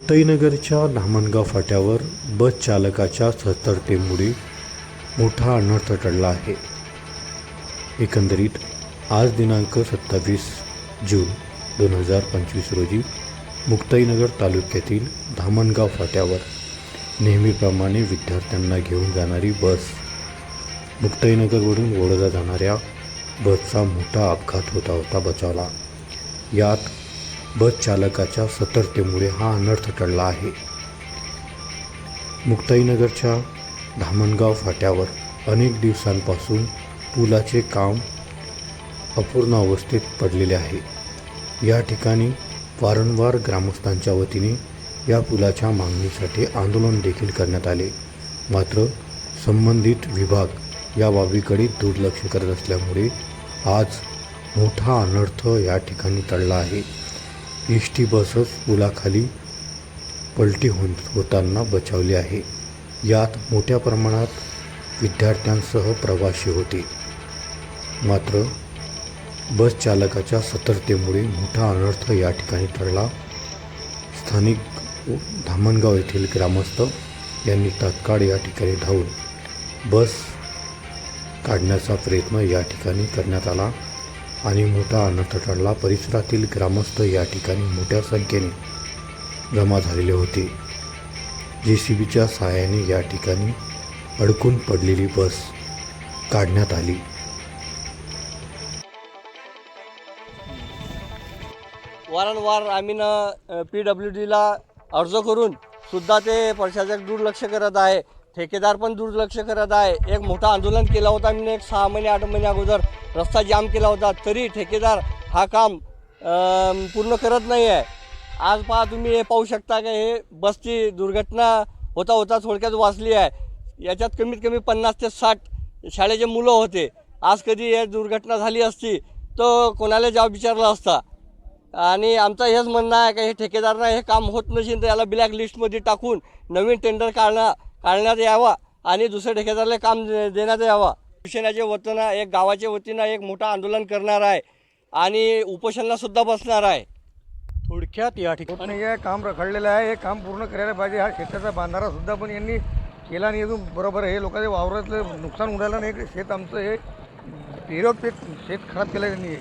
तईनगरच्या धामणगाव फाट्यावर बस चालकाच्या सतर्कतेमुळे मोठा अनर्थ टळला आहे. एकंदरीत आज दिनांक सत्तावीस जून दोन हजार पंचवीस रोजी मुक्ताईनगर तालुक्यातील धामणगाव फाट्यावर नेहमीप्रमाणे विद्यार्थ्यांना घेऊन जाणारी बस मुक्ताईनगरवरून वडोदा जाणाऱ्या बसचा मोठा अपघात होता होता बचावला. यात बस चालकाच्या सतर्कतेमुळे हा अनर्थ टळला आहे. मुक्ताईनगरच्या धामणगाव फाट्यावर अनेक दिवसांपासून पुलाचे काम अपूर्ण अवस्थेत पडलेले आहे. या ठिकाणी वारंवार ग्रामस्थांच्या वतीने या पुलाच्या मागणीसाठी आंदोलन देखील करण्यात आले. मात्र संबंधित विभाग या बाबीकडे दुर्लक्ष करत असल्यामुळे आज मोठा अनर्थ या ठिकाणी टळला आहे. एस टी बसच पुलाखाली पलटी होऊन होताना बचावली आहे. यात मोठ्या प्रमाणात विद्यार्थ्यांसह प्रवासी होते. मात्र बस चालकाच्या सतर्कतेमुळे मोठा अनर्थ या ठिकाणी ठरला. स्थानिक धामणगाव येथील ग्रामस्थ यांनी तात्काळ या ठिकाणी धावून बस काढण्याचा प्रयत्न या ठिकाणी करण्यात आला. आणि मोठा अनर्थ टळला परिसरातील ग्रामस्थ या ठिकाणी मोठ्या संख्येने जमा झालेले होते. जे सी बीच्या सहाय्याने या ठिकाणी अडकून पडलेली बस काढण्यात आली. वारंवार आम्ही ना पी डब्ल्यू डीला अर्ज करून सुद्धा ते प्रशासक दुर्लक्ष करत आहे. ठेकेदार पण दुर्लक्ष करत आहे. एक मोठं आंदोलन केलं होता. मी एक सहा महिने आठ महिने अगोदर रस्ता जाम केला होता. तरी ठेकेदार हा काम पूर्ण करत नाही आहे आज पहा तुम्ही हे पाहू शकता का हे बसची दुर्घटना होता होता थोडक्यात वाचली आहे. याच्यात कमीत कमी पन्नास ते साठ शाळेचे मुलं होते. आज कधी हे दुर्घटना झाली असती तर कोणाला जाब विचारला असता? आणि आमचं हेच म्हणणं आहे का हे ठेकेदारांना हे काम होत नसेल तर याला ब्लॅक लिस्टमध्ये टाकून नवीन टेंडर काढणं काढण्यात यावा आणि दुसऱ्या ठेकेदाराला काम देण्यात यावा. शिवसेनेच्या वतीनं एक गावाच्या वतीनं एक मोठं आंदोलन करणार आहे आणि उपोषणाला सुद्धा बसणार आहे. थोडक्यात या ठिकाणी आणि हे काम रखडलेलं आहे हे काम पूर्ण करायला पाहिजे. हा शेताचा बांधारा सुद्धा पण यांनी केला नाही अजून. बरोबर आहे लोकांच्या वावरातलं नुकसान उडालं नाही. शेत आमचं हे पेरो पेट शेत खराब केलं त्यांनी.